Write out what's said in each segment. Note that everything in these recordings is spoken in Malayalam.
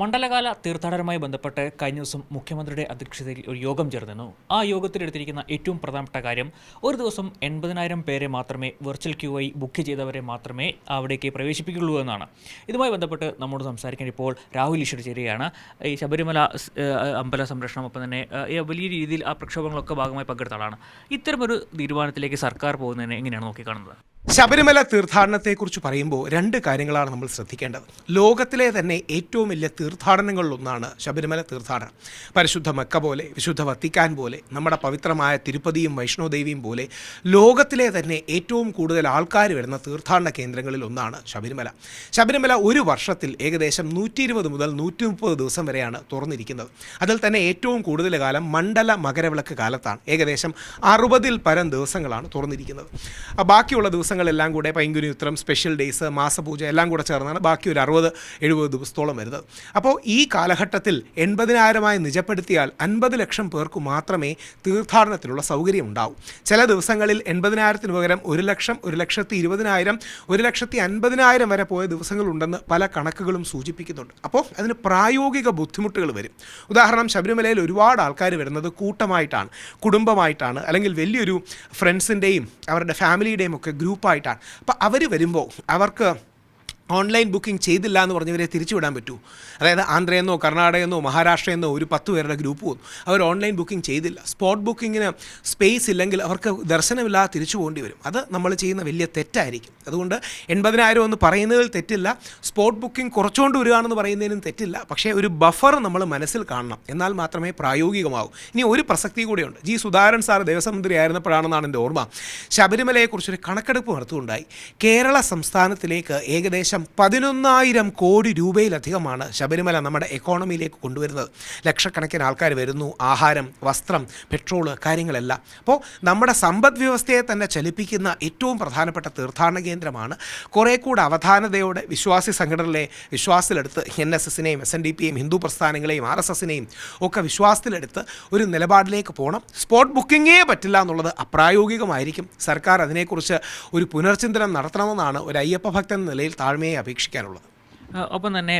മണ്ഡലകാല തീർത്ഥാടനവുമായി ബന്ധപ്പെട്ട് കഴിഞ്ഞ ദിവസം മുഖ്യമന്ത്രിയുടെ അധ്യക്ഷതയിൽ ഒരു യോഗം ചേർന്നിരുന്നു. ആ യോഗത്തിലെടുത്തിരിക്കുന്ന ഏറ്റവും പ്രധാനപ്പെട്ട കാര്യം ഒരു ദിവസം എൺപതിനായിരം പേരെ മാത്രമേ വെർച്വൽ ക്യൂ ആയി ബുക്ക് ചെയ്തവരെ മാത്രമേ അവിടേക്ക് പ്രവേശിപ്പിക്കുള്ളൂ എന്നാണ്. ഇതുമായി ബന്ധപ്പെട്ട് നമ്മോട് സംസാരിക്കാൻ ഇപ്പോൾ രാഹുൽ ഈശ്വർ ചേരുകയാണ്. ഈ ശബരിമല അമ്പല സംരക്ഷണം ഒപ്പം തന്നെ വലിയ രീതിയിൽ ആ പ്രക്ഷോഭങ്ങളൊക്കെ ഭാഗമായി പങ്കെടുത്ത ആളാണ്. ഇത്തരമൊരു തീരുമാനത്തിലേക്ക് സർക്കാർ പോകുന്നതിനെ എങ്ങനെയാണ് നോക്കിക്കാണുന്നത്? ശബരിമല തീർത്ഥാടനത്തെക്കുറിച്ച് പറയുമ്പോൾ രണ്ട് കാര്യങ്ങളാണ് നമ്മൾ ശ്രദ്ധിക്കേണ്ടത്. ലോകത്തിലെ തന്നെ ഏറ്റവും വലിയ തീർത്ഥാടനങ്ങളിലൊന്നാണ് ശബരിമല തീർത്ഥാടനം. പരിശുദ്ധ മക്ക പോലെ വിശുദ്ധ വത്തിക്കാൻ പോലെ നമ്മുടെ പവിത്രമായ തിരുപ്പതിയും വൈഷ്ണോദേവിയും പോലെ ലോകത്തിലെ തന്നെ ഏറ്റവും കൂടുതൽ ആൾക്കാർ വരുന്ന തീർത്ഥാടന കേന്ദ്രങ്ങളിൽ ഒന്നാണ് ശബരിമല. ശബരിമല ഒരു വർഷത്തിൽ ഏകദേശം നൂറ്റി ഇരുപത് മുതൽ നൂറ്റി മുപ്പത് ദിവസം വരെയാണ് തുറന്നിരിക്കുന്നത്. അതിൽ തന്നെ ഏറ്റവും കൂടുതൽ കാലം മണ്ഡല മകരവിളക്ക് കാലത്താണ്. ഏകദേശം അറുപതിൽ പരം ദിവസങ്ങളാണ് തുറന്നിരിക്കുന്നത്. ബാക്കിയുള്ള ബാക്കിയുള്ള ദിവസങ്ങളെല്ലാം കൂടെ പൈങ്കുനി ഉത്രം സ്പെഷ്യൽ ഡേയ്സ് മാസപൂജ എല്ലാം കൂടെ ചേർന്നാണ് ബാക്കി ഒരു അറുപത് എഴുപത് ദിവസത്തോളം വരുന്നത്. അപ്പോൾ ഈ കാലഘട്ടത്തിൽ എൺപതിനായിരമായി നിജപ്പെടുത്തിയാൽ അൻപത് ലക്ഷം പേർക്ക് മാത്രമേ തീർത്ഥാടനത്തിനുള്ള സൗകര്യം ഉണ്ടാവൂ. ചില ദിവസങ്ങളിൽ എൺപതിനായിരത്തിന് പകരം ഒരു ലക്ഷം ഒരു ലക്ഷത്തി ഇരുപതിനായിരം ഒരു ലക്ഷത്തി അൻപതിനായിരം വരെ പോയ ദിവസങ്ങളുണ്ടെന്ന് പല കണക്കുകളും സൂചിപ്പിക്കുന്നുണ്ട്. അപ്പോൾ അതിന് പ്രായോഗിക ബുദ്ധിമുട്ടുകൾ വരും. ഉദാഹരണം ശബരിമലയിൽ ഒരുപാട് ആൾക്കാർ വരുന്നത് കൂട്ടമായിട്ടാണ് കുടുംബമായിട്ടാണ് അല്ലെങ്കിൽ വലിയൊരു ഫ്രണ്ട്സിന്റെയും അവരുടെ ഫാമിലിയുടെയും ഒക്കെ ഗ്രൂപ്പായിട്ടാണ് അപ്പോൾ അവർ വരുമ്പോൾ അവർക്ക് ഓൺലൈൻ ബുക്കിംഗ് ചെയ്തില്ല എന്ന് പറഞ്ഞവരെ തിരിച്ചുവിടാൻ പറ്റൂ. അതായത് ആന്ധ്രയെന്നോ കർണാടകയെന്നോ മഹാരാഷ്ട്രയെന്നോ ഒരു പത്ത് പേരുടെ ഗ്രൂപ്പ് വന്നു അവർ ഓൺലൈൻ ബുക്കിംഗ് ചെയ്തില്ല. സ്പോട്ട് ബുക്കിങ്ങിന് സ്പേസ് ഇല്ലെങ്കിൽ അവർക്ക് ദർശനമില്ലാതെ തിരിച്ചു പോകേണ്ടി വരും. അത് നമ്മൾ ചെയ്യുന്ന വലിയ തെറ്റായിരിക്കും. അതുകൊണ്ട് എൺപതിനായിരം എന്ന് പറയുന്നതിൽ തെറ്റില്ല. സ്പോട്ട് ബുക്കിംഗ് കുറച്ചുകൊണ്ട് വരികയാണെന്ന് പറയുന്നതിനും തെറ്റില്ല. പക്ഷേ ഒരു ബഫർ നമ്മൾ മനസ്സിൽ കാണണം. എന്നാൽ മാത്രമേ പ്രായോഗികമാവൂ. ഇനി ഒരു പ്രസക്തി കൂടിയുണ്ട്. ജി സുധാരൻ സാർ ദേവസ്വം മന്ത്രി ആയിരുന്നപ്പോഴാണെന്നാണ് എന്റെ ഓർമ്മ. ശബരിമലയെക്കുറിച്ചൊരു കണക്കെടുപ്പ് നടത്തുകയുണ്ടായി. കേരള സംസ്ഥാനത്തിലേക്ക് ഏകദേശം പതിനൊന്നായിരം കോടി രൂപയിലധികമാണ് ശബരിമല നമ്മുടെ എക്കോണമിയിലേക്ക് കൊണ്ടുവരുന്നത്. ലക്ഷക്കണക്കിന് ആൾക്കാർ വരുന്നു ആഹാരം വസ്ത്രം പെട്രോൾ കാര്യങ്ങളെല്ലാം. അപ്പോൾ നമ്മുടെ സമ്പദ് വ്യവസ്ഥയെ തന്നെ ചലിപ്പിക്കുന്ന ഏറ്റവും പ്രധാനപ്പെട്ട തീർത്ഥാടന കേന്ദ്രമാണ്. കുറേ കൂടെ അവധാനതയോടെ വിശ്വാസി സംഘടനകളെ വിശ്വാസത്തിലെടുത്ത് എൻ എസ് എസിനെയും എസ് എൻ ഡി പിയെയും ഹിന്ദു പ്രസ്ഥാനങ്ങളെയും ആർ എസ് എസിനെയും ഒക്കെ വിശ്വാസത്തിലെടുത്ത് ഒരു നിലപാടിലേക്ക് പോകണം. സ്പോട്ട് ബുക്കിങ്ങേ പറ്റില്ല എന്നുള്ളത് അപ്രായോഗികമായിരിക്കും. സർക്കാർ അതിനെക്കുറിച്ച് ഒരു പുനർചിന്തനം നടത്തണമെന്നാണ് ഒരു അയ്യപ്പ ഭക്തൻ നിലയിൽ നിലയിൽ താഴ്മയെ അപേക്ഷിക്കാനുള്ളത്. ഒപ്പം തന്നെ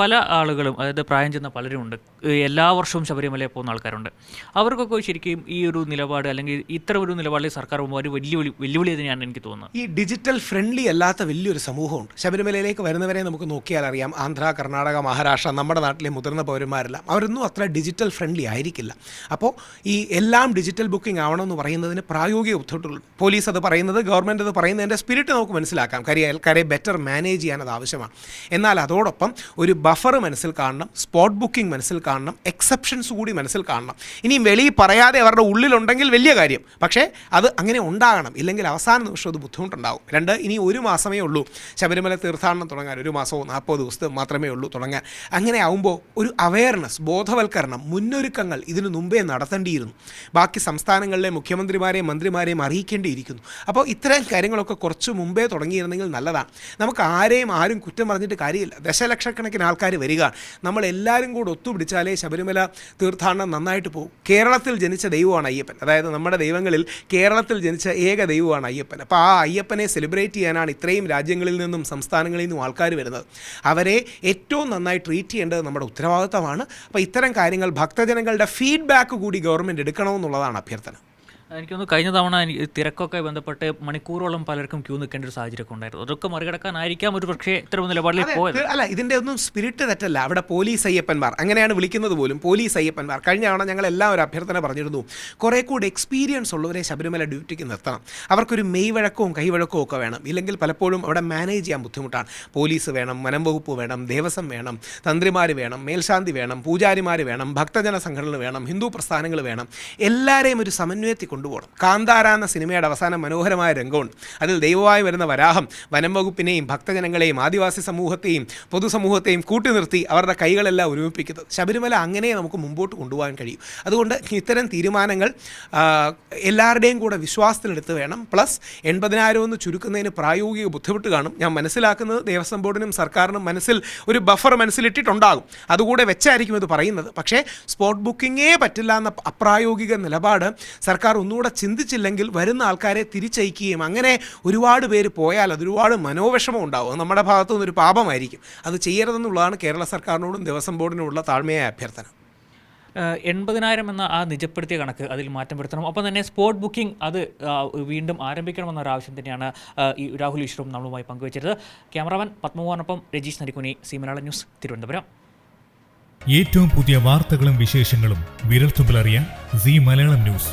പല ആളുകളും അതായത് പ്രായം ചെന്ന പലരുമുണ്ട്. എല്ലാ വർഷവും ശബരിമലയിൽ പോകുന്ന ആൾക്കാരുണ്ട്. അവർക്കൊക്കെ ശരിക്കും ഈ ഒരു നിലപാട് അല്ലെങ്കിൽ ഇത്ര ഒരു നിലപാടിൽ സർക്കാർ പോകുമ്പോൾ ഒരു വെല്ലുവിളി വെല്ലുവിളി തന്നെയാണ് എനിക്ക് തോന്നുന്നത്. ഈ ഡിജിറ്റൽ ഫ്രണ്ട്ലി അല്ലാത്ത വലിയൊരു സമൂഹമുണ്ട്. ശബരിമലയിലേക്ക് വരുന്നവരെ നമുക്ക് നോക്കിയാൽ അറിയാം. ആന്ധ്ര കർണാടക മഹാരാഷ്ട്ര നമ്മുടെ നാട്ടിലെ മുതിർന്ന പൗരന്മാരെല്ലാം അവരൊന്നും അത്ര ഡിജിറ്റൽ ഫ്രണ്ട്ലി ആയിരിക്കില്ല. അപ്പോൾ ഈ എല്ലാം ഡിജിറ്റൽ ബുക്കിംഗ് ആവണമെന്ന് പറയുന്നതിന് പ്രായോഗിക ബുദ്ധിമുട്ടുള്ളൂ പോലീസ് അത് പറയുന്നത് ഗവൺമെന്റ് അത് പറയുന്നതിന്റെ സ്പിരിറ്റ് നമുക്ക് മനസ്സിലാക്കാം. കാര്യം ബെറ്റർ മാനേജ് ചെയ്യാൻ അത് ആവശ്യമാണ്. എന്നാൽ അതോടൊപ്പം ഒരു ബഫർ മനസ്സിൽ കാണണം സ്പോട്ട് ബുക്കിംഗ് മനസ്സിൽ കാണണം എക്സെപ്ഷൻസ് കൂടി മനസ്സിൽ കാണണം. ഇനിയും വെളിയിൽ പറയാതെ അവരുടെ ഉള്ളിലുണ്ടെങ്കിൽ വലിയ കാര്യം. പക്ഷേ അത് അങ്ങനെ ഉണ്ടാകണം. ഇല്ലെങ്കിൽ അവസാന നിമിഷം അത് ബുദ്ധിമുട്ടുണ്ടാകും രണ്ട് ഇനി ഒരു മാസമേ ഉള്ളൂ. ശബരിമല തീർത്ഥാടനം തുടങ്ങാൻ ഒരു മാസമോ നാൽപ്പത് ദിവസത്തെ മാത്രമേ ഉള്ളൂ തുടങ്ങാൻ. അങ്ങനെ ആവുമ്പോൾ ഒരു അവയർനെസ് ബോധവൽക്കരണം മുന്നൊരുക്കങ്ങൾ ഇതിനു മുമ്പേ നടത്തേണ്ടിയിരുന്നു. ബാക്കി സംസ്ഥാനങ്ങളിലെ മുഖ്യമന്ത്രിമാരെയും മന്ത്രിമാരെയും അറിയിക്കേണ്ടിയിരിക്കുന്നു. അപ്പോൾ ഇത്തരം കാര്യങ്ങളൊക്കെ കുറച്ച് മുമ്പേ തുടങ്ങിയിരുന്നെങ്കിൽ നല്ലതാണ്. നമുക്ക് ആരെയും ആരും കുറ്റം പറഞ്ഞിട്ട് കാര്യമില്ല. ദശലക്ഷക്കണക്കിന് ആൾക്കാർ വരിക നമ്മളെല്ലാവരും കൂടെ ഒത്തുപിടിച്ചാലേ ശബരിമല തീർത്ഥാടനം നന്നായിട്ട് പോകും. കേരളത്തിൽ ജനിച്ച ദൈവമാണ് അയ്യപ്പൻ. അതായത് നമ്മുടെ ദൈവങ്ങളിൽ കേരളത്തിൽ ജനിച്ച ഏക ദൈവമാണ് അയ്യപ്പൻ. അപ്പോൾ ആ അയ്യപ്പനെ സെലിബ്രേറ്റ് ചെയ്യാനാണ് ഇത്രയും രാജ്യങ്ങളിൽ നിന്നും സംസ്ഥാനങ്ങളിൽ നിന്നും ആൾക്കാർ വരുന്നത്. അവരെ ഏറ്റവും നന്നായി ട്രീറ്റ് ചെയ്യേണ്ടത് നമ്മുടെ ഉത്തരവാദിത്തമാണ്. അപ്പോൾ ഇത്തരം കാര്യങ്ങൾ ഭക്തജനങ്ങളുടെ ഫീഡ്ബാക്ക് കൂടി ഗവൺമെന്റ് എടുക്കണമെന്നുള്ളതാണ് അഭ്യർത്ഥന. എനിക്കൊന്ന് കഴിഞ്ഞ തവണ എനിക്ക് തിരക്കൊക്കെ ബന്ധപ്പെട്ട് മണിക്കൂറോളം പലർക്കും ക്യൂ നിൽക്കേണ്ട ഒരു സാഹചര്യമൊക്കെ ഉണ്ടായിരുന്നു. അതൊക്കെ മറികടക്കാനായിരിക്കാം ഒരു പക്ഷേ ഇത്ര നിലപാടിൽ പോയത്. അല്ല ഇതിന്റെ ഒന്നും സ്പിരിറ്റ് തെറ്റല്ല. അവിടെ പോലീസ് അയ്യപ്പന്മാർ അങ്ങനെയാണ് വിളിക്കുന്നത് പോലും പോലീസ് അയ്യപ്പന്മാർ. കഴിഞ്ഞ തവണ ഞങ്ങൾ എല്ലാം ഒരു അഭ്യർത്ഥന പറഞ്ഞിരുന്നു കുറേ കൂടി എക്സ്പീരിയൻസ് ഉള്ളവരെ ശബരിമല ഡ്യൂട്ടിക്ക് നിർത്തണം. അവർക്കൊരു മെയ് വഴക്കവും കൈവഴക്കവും ഒക്കെ വേണം. ഇല്ലെങ്കിൽ പലപ്പോഴും അവിടെ മാനേജ് ചെയ്യാൻ ബുദ്ധിമുട്ടാണ്. പോലീസ് വേണം വനം വകുപ്പ് വേണം ദേവസ്വം വേണം തന്ത്രിമാർ വേണം മേൽശാന്തി വേണം പൂജാരിമാർ വേണം ഭക്തജന സംഘടനകൾ വേണം ഹിന്ദു പ്രസ്ഥാനങ്ങൾ വേണം. എല്ലാവരെയും ഒരു സമന്വയത്തിൽ കൊണ്ടുപോകണം. കാന്താര എന്ന സിനിമയുടെ അവസാനം മനോഹരമായ രംഗമുണ്ട്. അതിൽ ദൈവമായി വരുന്ന വരാഹം വനം വകുപ്പിനെയും ഭക്തജനങ്ങളെയും ആദിവാസി സമൂഹത്തെയും പൊതുസമൂഹത്തെയും കൂട്ടി നിർത്തി അവരുടെ കൈകളെല്ലാം ഒരുമിപ്പിക്കുന്നത്. ശബരിമല അങ്ങനെ നമുക്ക് മുമ്പോട്ട് കൊണ്ടുപോകാൻ കഴിയും. അതുകൊണ്ട് ഇത്തരം തീരുമാനങ്ങൾ എല്ലാവരുടെയും കൂടെ വിശ്വാസത്തിലെടുത്ത് വേണം. പ്ലസ് എൺപതിനായിരം എന്ന് ചുരുക്കുന്നതിന് പ്രായോഗിക ബുദ്ധിമുട്ട് കാണും. ഞാൻ മനസ്സിലാക്കുന്നത് ദേവസ്വം ബോർഡിനും സർക്കാരിനും മനസ്സിൽ ഒരു ബഫർ മനസ്സിലിട്ടിട്ടുണ്ടാകും. അതുകൂടെ വെച്ചായിരിക്കും ഇത് പറയുന്നത്. പക്ഷേ സ്പോട്ട് ബുക്കിങ്ങേ പറ്റില്ല എന്ന അപ്രായോഗിക നിലപാട് സർക്കാർ ഒന്നുകൂടെ ചിന്തിച്ചില്ലെങ്കിൽ വരുന്ന ആൾക്കാരെ തിരിച്ചയക്കുകയും അങ്ങനെ ഒരുപാട് പേര് പോയാൽ അത് ഒരുപാട് മനോവിഷമം ഉണ്ടാവും. അത് നമ്മുടെ ഭാഗത്തു നിന്നൊരു പാപമായിരിക്കും. അത് ചെയ്യരുതെന്നുള്ളതാണ് കേരള സർക്കാരിനോടും ദേവസ്വം ബോർഡിനോടുള്ള താഴ്മയായ അഭ്യർത്ഥന. എൺപതിനായിരം എന്ന ആ നിജപ്പെടുത്തിയ കണക്ക് അതിൽ മാറ്റം വരുത്തണം. ഒപ്പം തന്നെ സ്പോട്ട് ബുക്കിംഗ് അത് വീണ്ടും ആരംഭിക്കണമെന്നൊരു ആവശ്യം തന്നെയാണ് ഈ രാഹുൽ ഈശ്വറും നമ്മളുമായി പങ്കുവച്ചത് ക്യാമറാമാൻ പത്മകുമാറിനൊപ്പം രജീഷ് നരിക്കുനി സി മലയാള ന്യൂസ് തിരുവനന്തപുരം. ഏറ്റവും പുതിയ വാർത്തകളും വിശേഷങ്ങളും വിരൽത്തുമ്പിലറിയാൻ സി മലയാളം ന്യൂസ്.